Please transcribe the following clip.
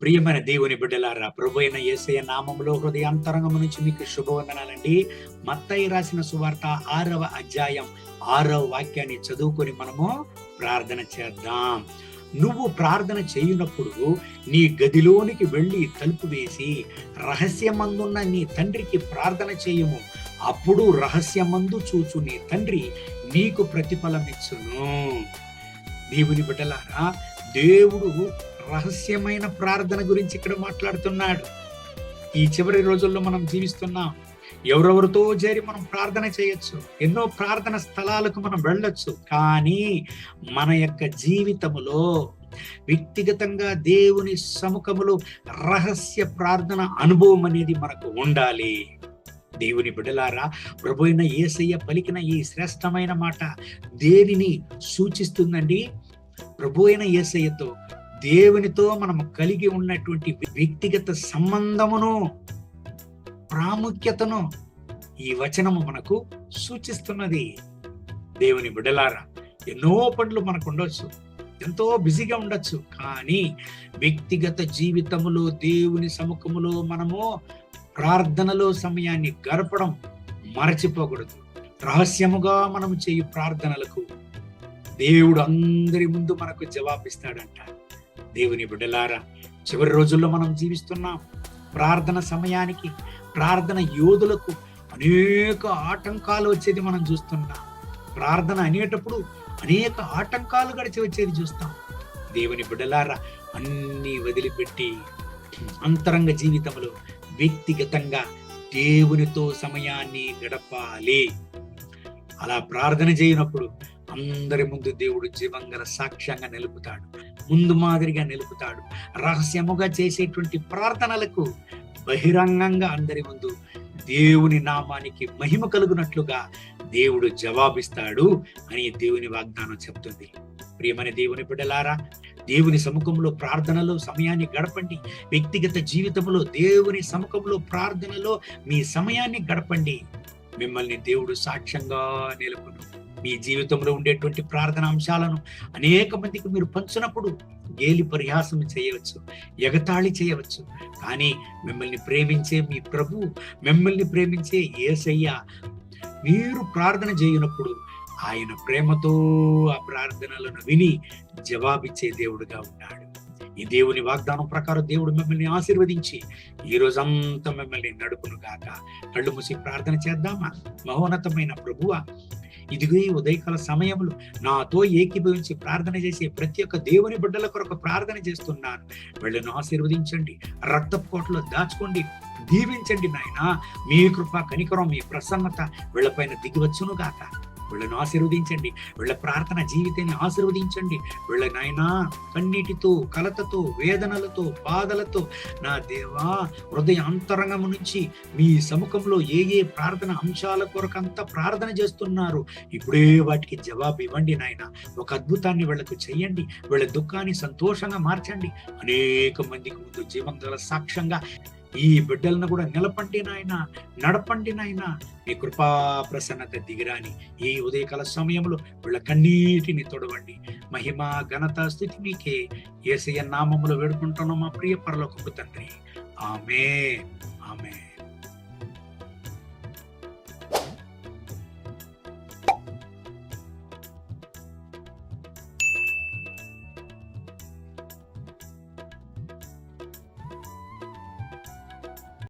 ప్రియమైన దేవుని బిడ్డలారా ప్రభు అయిన ఏసయ నామంలో హృదయాంతరంగము నుంచి మీకు శుభవందనాలండి. మత్తయ్య రాసిన సువార్త ఆరవ అధ్యాయం ఆరవ వాక్యాన్ని చదువుకొని మనము ప్రార్థన చేద్దాం. నువ్వు ప్రార్థన చేయునప్పుడు నీ గదిలోనికి వెళ్ళి తలుపు వేసి రహస్యమందున్న నీ తండ్రికి ప్రార్థన చేయము. అప్పుడు రహస్యమందు చూచు నీ తండ్రి నీకు ప్రతిఫలమిచ్చును. దేవుని బిడ్డలారా దేవుడు రహస్యమైన ప్రార్థన గురించి ఇక్కడ మాట్లాడుతున్నాడు. ఈ చివరి రోజుల్లో మనం జీవిస్తున్నాం. ఎవరెవరితో చేరి మనం ప్రార్థన చేయొచ్చు? ఎన్నో ప్రార్థన స్థలాలకు మనం వెళ్ళొచ్చు. కానీ మన యొక్క జీవితములో వ్యక్తిగతంగా దేవుని సముఖములో రహస్య ప్రార్థన అనుభవం అనేది మనకు ఉండాలి. దేవుని బిడలారా ప్రభు అయిన ఏసయ్య పలికిన ఈ శ్రేష్టమైన మాట దేనిని సూచిస్తుందండి? ప్రభు అయిన ఏసయ్యతో దేవునితో మనం కలిగి ఉన్నటువంటి వ్యక్తిగత సంబంధమును ప్రాముఖ్యతను ఈ వచనము మనకు సూచిస్తున్నది. దేవుని బిడలారా ఎన్నో పనులు మనకు ఉండొచ్చు ఎంతో బిజీగా ఉండొచ్చు కానీ వ్యక్తిగత జీవితములో దేవుని సముఖములో మనము ప్రార్థనలో సమయాన్ని గడపడం మరచిపోకూడదు. రహస్యముగా మనము చేయు ప్రార్థనలకు దేవుడు అందరి ముందు మనకు జవాబిస్తాడంట. దేవుని బిడ్డలారా చివరి రోజుల్లో మనం జీవిస్తున్నాం ప్రార్థన సమయానికి ప్రార్థన యోధులకు అనేక ఆటంకాలు వచ్చేది మనం చూస్తున్నాం. ప్రార్థన అనేటప్పుడు అనేక ఆటంకాలు గడిచి వచ్చేది చూస్తాం. దేవుని బిడ్డలారా అన్ని వదిలిపెట్టి అంతరంగ జీవితంలో వ్యక్తిగతంగా దేవునితో సమయాన్ని గడపాలి. అలా ప్రార్థన చేయనప్పుడు అందరి ముందు దేవుడు జీవంగల సాక్ష్యంగా నిలుపుతాడు. ముందు మాదిరిగా నిలుపుతాడు. రహస్యముగా చేసేటువంటి ప్రార్థనలకు బహిరంగంగా అందరి ముందు దేవుని నామానికి మహిమ కలుగునట్లుగా దేవుడు జవాబిస్తాడు అని దేవుని వాగ్దానం చెప్తుంది. ప్రియమైన దేవుని బిడ్డలారా దేవుని సముఖంలో ప్రార్థనలో సమయాన్ని గడపండి. వ్యక్తిగత జీవితంలో దేవుని సముఖంలో ప్రార్థనలో మీ సమయాన్ని గడపండి. మిమ్మల్ని దేవుడు సాక్ష్యంగా నిలుపును. మీ జీవితంలో ఉండేటువంటి ప్రార్థన అంశాలను అనేక మందికి మీరు పంచినప్పుడు గేలి పరిహాసం చేయవచ్చు ఎగతాళి చేయవచ్చు. కానీ మిమ్మల్ని ప్రేమించే మీ ప్రభు మిమ్మల్ని ప్రేమించే ఏసయ్య మీరు ప్రార్థన చేయనప్పుడు ఆయన ప్రేమతో ఆ ప్రార్థనలను విని జవాబిచ్చే దేవుడుగా ఉన్నాడు. ఈ దేవుని వాగ్దానం ప్రకారం దేవుడు మిమ్మల్ని ఆశీర్వదించి ఈ రోజంతా మిమ్మల్ని నడుపును గాక. కళ్ళు మూసి ప్రార్థన చేద్దామా? మహోన్నతమైన ప్రభువ ఇదిగో ఈ ఉదయకాల సమయంలో నాతో ఏకీభవించి ప్రార్థన చేసే ప్రతి ఒక్క దేవుని బిడ్డల కొరకు ప్రార్థన చేస్తున్నాను. వీళ్ళను ఆశీర్వదించండి. రక్తపు కోటలో దాచుకోండి. దీవించండి నాయన. మీ కృప కనికరం మీ ప్రసన్నత వీళ్ళపైన దిగివచ్చును గాక. వీళ్ళను ఆశీర్వదించండి. వీళ్ళ ప్రార్థన జీవితాన్ని ఆశీర్వదించండి. వీళ్ళ నాయనా కన్నీటితో కలతతో వేదనలతో బాధలతో నా దేవా హృదయ అంతరంగం నుంచి మీ సముఖంలో ఏ ఏ ప్రార్థన అంశాల కొరకంతా ప్రార్థన చేస్తున్నారు. ఇప్పుడే వాటికి జవాబు ఇవ్వండి నాయన. ఒక అద్భుతాన్ని వీళ్ళకు చెయ్యండి. వీళ్ళ దుఃఖాన్ని సంతోషంగా మార్చండి. అనేక మందికి ముందు జీవం గల సాక్ష్యంగా ఈ బిడ్డలను కూడా నిలపండి నాయన నడపండి నాయన. మీ కృపా ప్రసన్నత దిగిరాని ఈ ఉదయకాల సమయంలో వీళ్ళ కన్నీటిని తొడవండి. మహిమ ఘనత స్థితి మీకే ఏసయ్య నామములు వేడుకుంటున్నాం మా ప్రియ పరలోకపు తండ్రి. ఆమె ఆమె